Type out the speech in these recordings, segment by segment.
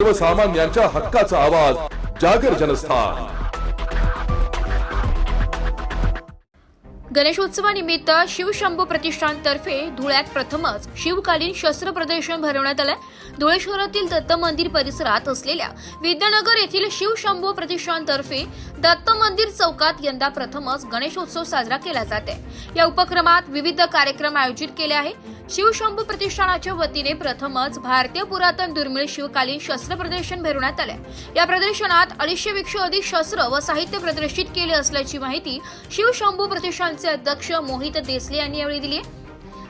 सर्वसामान्यांच्या हक्काचा आवाज जागर जनस्थान. गणेशोत्सवानिमित्त शिवशंभू प्रतिष्ठानतर्फे धुळ्यात प्रथमच शिवकालीन शस्त्र प्रदर्शन भरवण्यात आलं धुळे शहरातील दत्त मंदिर परिसरात असलेल्या विद्यानगर येथील शिवशंभू प्रतिष्ठानतर्फे दत्त मंदिर चौकात यंदा प्रथमच गणेशोत्सव साजरा केला जात आहे या उपक्रमात विविध कार्यक्रम आयोजित केले आहे शिवशंभू प्रतिष्ठानाच्या वतीने प्रथमच भारतीय पुरातन दुर्मिळ शिवकालीन शस्त्र प्रदर्शन भरवण्यात आले या प्रदर्शनात अडीचशे पेक्षा अधिक शस्त्र व साहित्य प्रदर्शित केले असल्याची माहिती शिवशंभू प्रतिष्ठानचे अध्यक्ष मोहित देसले यांनी यावेळी दिली आहे.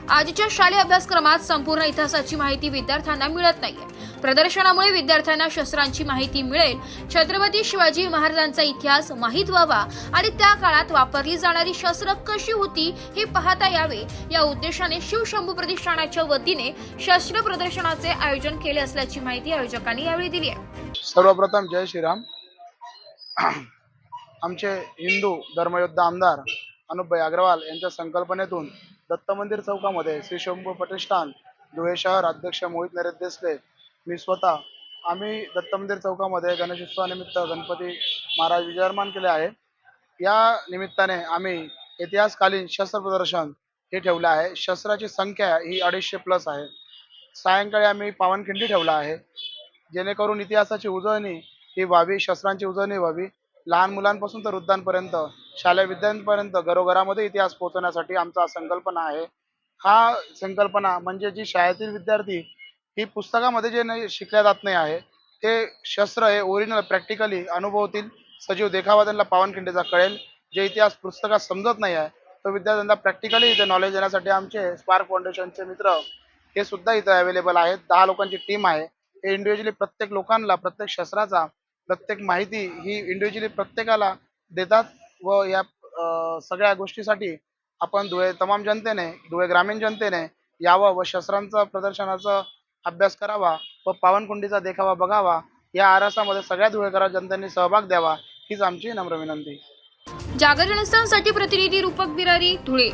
आजच्या शालेय अभ्यासक्रमात संपूर्ण इतिहासाची माहिती विद्यार्थ्यांना मिळत नाहीये. प्रदर्शनामुळे विद्यार्थ्यांना शस्त्रांची माहिती मिळेल. छत्रपती शिवाजी महाराजांचा इतिहास माहीत व्हावा आणि त्या काळात वापरली जाणारी शस्त्र कशी होती हे पाहता यावे. या उद्देशाने शिवशंभू प्रतिष्ठानाच्या वतीने शस्त्र प्रदर्शनाचे आयोजन केले असल्याची माहिती आयोजकांनी यावेळी दिली आहे. सर्वप्रथम जय श्रीराम. आमचे हिंदू धर्मयोद्धा आमदार अनुपभाई अग्रवाल यांच्या संकल्पनेतून दत्त मंदिर चौकामध्ये श्री शंभू प्रतिष्ठान धुळे शहर अध्यक्ष मोहित नरेश देसले मी स्वतः आम्ही दत्त मंदिर चौकामध्ये गणेशोत्सवानिमित्त गणपती महाराज विजयमान केले आहे. या निमित्ताने आम्ही इतिहासकालीन शस्त्र प्रदर्शन हे ठेवलं आहे. शस्त्राची संख्या ही अडीचशे प्लस आहे. सायंकाळी आम्ही पावनखिंडी ठेवला आहे. जेणेकरून इतिहासाची उजळणी ही व्हावी शस्त्रांची उजळणी व्हावी. लहान मुलांपासून तर वृद्धांपर्यंत शालेय विद्यार्थ्यांपर्यंत घरोघरामध्ये इतिहास पोहोचवण्यासाठी आमचा संकल्पना आहे. हा संकल्पना म्हणजे जी शाळेतील विद्यार्थी ही पुस्तकामध्ये जे नाही शिकल्या जात नाही आहे ते शस्त्र हे ओरिजिनल प्रॅक्टिकली अनुभवतील. सजीव देखावा त्यांना पावनखिंडीचा कळेल. जे इतिहास पुस्तकात समजत नाही आहे तो विद्यार्थ्यांना प्रॅक्टिकली इथे नॉलेज देण्यासाठी आमचे स्पार्क फाउंडेशनचे मित्र हे सुद्धा इथं अवेलेबल आहेत. दहा लोकांची टीम आहे. हे इंडिव्हिज्युअली प्रत्येक लोकांना प्रत्येक शस्त्राचा प्रत्येक माहिती ही इंडिव्हिज्युअली प्रत्येकाला देतात व या सगळ्या गोष्टीसाठी आपण धुळे तमाम जनतेने धुळे ग्रामीण जनतेने यावं व शस्त्रांचं प्रदर्शनाचा अभ्यास करावा व पावनकुंडीचा देखावा बघावा. या आरासामध्ये सगळ्या धुळेकरा जनतेने सहभाग द्यावा हीच आमची नम्र विनंती. जागर जनस्थानसाठी प्रतिनिधी रूपक बिरारी धुळे.